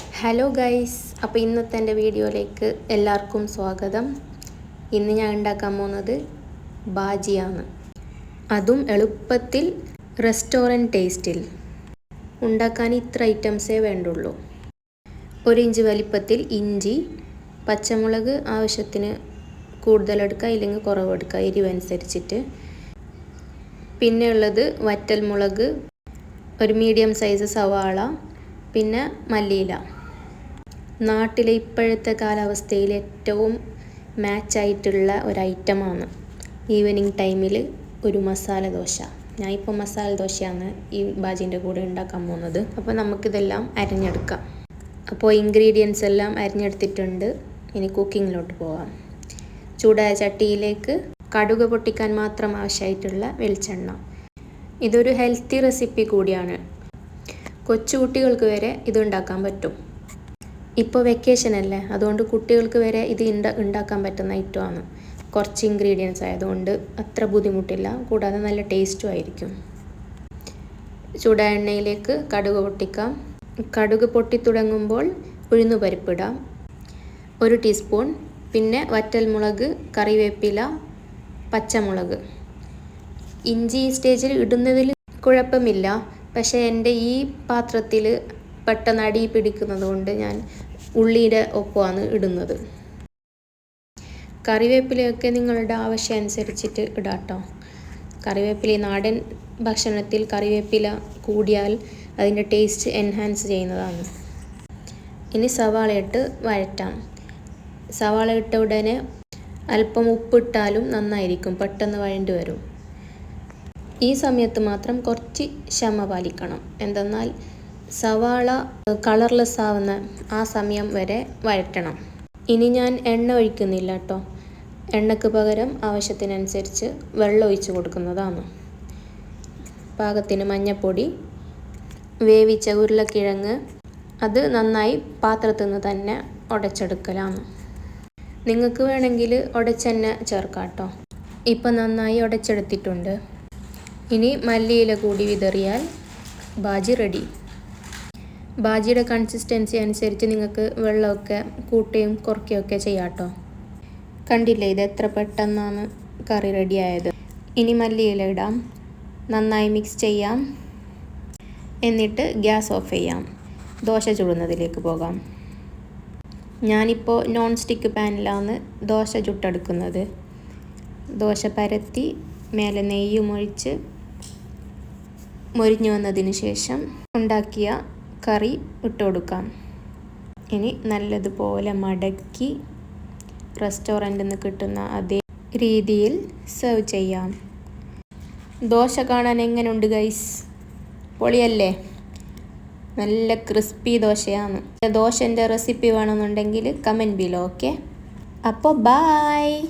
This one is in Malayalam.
ഹലോ ഗൈസ് അപ്പോൾ ഇന്നത്തെ എന്റെ വീഡിയോയിലേക്ക് എല്ലാവർക്കും സ്വാഗതം. ഇന്ന് ഞാൻ ഉണ്ടാക്കാൻ പോകുന്നത് ബാജിയാണ്. അതും എളുപ്പത്തിൽ റെസ്റ്റോറന്റ് ടേസ്റ്റിൽ ഉണ്ടാക്കാൻ ഇത്ര ഐറ്റംസേ വേണ്ടുള്ളൂ. ഒരു ഇഞ്ച് വലിപ്പത്തിൽ ഇഞ്ചി പച്ചമുളക് ആവശ്യത്തിന് കൂടുതലെടുക്കുക ഇല്ലെങ്കിൽ കുറവെടുക്കുക എരിവനുസരിച്ചിട്ട് പിന്നെ ഉള്ളത് വറ്റൽ മുളക് ഒരു മീഡിയം സൈസ് സവാള പിന്നെ മല്ലിയില. നാട്ടിലെ ഇപ്പോഴത്തെ കാലാവസ്ഥയിൽ ഏറ്റവും മാച്ചായിട്ടുള്ള ഒരു ഐറ്റമാണ് ഈവനിങ് ടൈമിൽ ഒരു മസാല ദോശ. ഞാൻ ഇപ്പോൾ മസാല ദോശയാണ് ഈ ബാജിന്റെ കൂടെ ഉണ്ടാക്കാൻ പോകുന്നത്. അപ്പോൾ നമുക്കിതെല്ലാം അരിഞ്ഞെടുക്കാം. അപ്പോൾ ഇൻഗ്രീഡിയൻസ് എല്ലാം അരിഞ്ഞെടുത്തിട്ടുണ്ട്. ഇനി കുക്കിങ്ങിലോട്ട് പോകാം ചൂടായ ചട്ടിയിലേക്ക് കടുക് പൊട്ടിക്കാൻ മാത്രം ആവശ്യമായിട്ടുള്ള വെളിച്ചെണ്ണ. ഇതൊരു ഹെൽത്തി റെസിപ്പി കൂടിയാണ്. കൊച്ചുകുട്ടികൾക്ക് വരെ ഇത് ഉണ്ടാക്കാൻ പറ്റും. ഇപ്പോൾ വെക്കേഷൻ അല്ലേ? അതുകൊണ്ട് കുട്ടികൾക്ക് വരെ ഇത് ഉണ്ടാക്കാൻ പറ്റുന്ന ഐറ്റമാണ് കുറച്ച് ഇൻഗ്രീഡിയൻസ് ആയതുകൊണ്ട് അത്ര ബുദ്ധിമുട്ടില്ല. കൂടാതെ നല്ല ടേസ്റ്റും ആയിരിക്കും. ചൂടാണ്ണയിലേക്ക് കടുക് പൊട്ടിക്കാം. കടുക് പൊട്ടിത്തുടങ്ങുമ്പോൾ ഉഴുന്നു പരിപ്പിടാം. ഒരു ടീസ്പൂൺ പിന്നെ വറ്റൽമുളക് കറിവേപ്പില പച്ചമുളക്. ഇഞ്ചി സ്റ്റേജിൽ ഇടുന്നതിൽ കുഴപ്പമില്ല. പക്ഷേ എന്റെ ഈ പാത്രത്തിൽ പെട്ടെന്ന് അടി പിടിക്കുന്നത് കൊണ്ട് ഞാൻ ഉള്ളിയുടെ ഒപ്പമാണ് ഇടുന്നത്. കറിവേപ്പിലയൊക്കെ നിങ്ങളുടെ ആവശ്യം അനുസരിച്ചിട്ട് ഇടാട്ടോ. കറിവേപ്പില നാടൻ ഭക്ഷണത്തിൽ കറിവേപ്പില കൂടിയാൽ അതിന്റെ ടേസ്റ്റ് എൻഹാൻസ് ചെയ്യുന്നതാണ്. ഇനി സവാള ഇട്ട് വഴറ്റാം. സവാള ഇട്ട ഉടനെ അല്പം ഉപ്പിട്ടാലും നന്നായിരിക്കും പെട്ടെന്ന് വഴണ്ടി വരും. ഈ സമയത്ത് മാത്രം കുറച്ച് ക്ഷമ പാലിക്കണം. എന്തെന്നാൽ സവാള കളർലെസ് ആവുന്ന ആ സമയം വരെ വഴറ്റണം. ഇനി ഞാൻ എണ്ണ ഒഴിക്കുന്നില്ല കേട്ടോ എണ്ണയ്ക്ക് പകരം ആവശ്യത്തിനനുസരിച്ച് വെള്ളം ഒഴിച്ച് കൊടുക്കുന്നതാണ്. പാകത്തിന് മഞ്ഞൾപ്പൊടി വേവിച്ച ഉരുളക്കിഴങ്ങ് അത് നന്നായി പാത്രത്തിൽ നിന്ന് തന്നെ ഉടച്ചെടുക്കലാണ്. നിങ്ങൾക്ക് വേണമെങ്കിൽ ഉടച്ചെണ്ണ ചേർക്കാം കേട്ടോ ഇപ്പം നന്നായി ഉടച്ചെടുത്തിട്ടുണ്ട്. ഇനി മല്ലിയില കൂടി വിതറിയാൽ ബാജി റെഡി ബാജിയുടെ കൺസിസ്റ്റൻസി അനുസരിച്ച് നിങ്ങൾക്ക് വെള്ളമൊക്കെ കൂട്ടുകയും കുറയ്ക്കുകയൊക്കെ ചെയ്യാം കേട്ടോ. കണ്ടില്ലേ ഇത് എത്ര പെട്ടെന്നാണ് കറി റെഡിയായത് ഇനി മല്ലിയില ഇടാം. നന്നായി മിക്സ് ചെയ്യാം. എന്നിട്ട് ഗ്യാസ് ഓഫ് ചെയ്യാം. ദോശ ചുടുന്നതിലേക്ക് പോകാം. ഞാനിപ്പോൾ നോൺ സ്റ്റിക്ക് പാനിലാണ് ദോശ ചുട്ടെടുക്കുന്നത്. ദോശ പരത്തി മേലെ നെയ്യും ഒഴിച്ച് മൊരിഞ്ഞു വന്നതിന് ശേഷം ഉണ്ടാക്കിയ കറി ഇട്ട് കൊടുക്കാം ഇനി നല്ലതുപോലെ മടക്കി റെസ്റ്റോറന്റിൽ നിന്ന് കിട്ടുന്ന അതേ രീതിയിൽ സെർവ് ചെയ്യാം. ദോശ കാണാൻ എങ്ങനെയുണ്ട് ഗൈസ് പൊളിയല്ലേ? നല്ല ക്രിസ്പി ദോശയാണ്. ദോശന്റെ റെസിപ്പി വേണമെന്നുണ്ടെങ്കിൽ കമന്റ് ബിലോ ഓക്കെ അപ്പോൾ ബായ്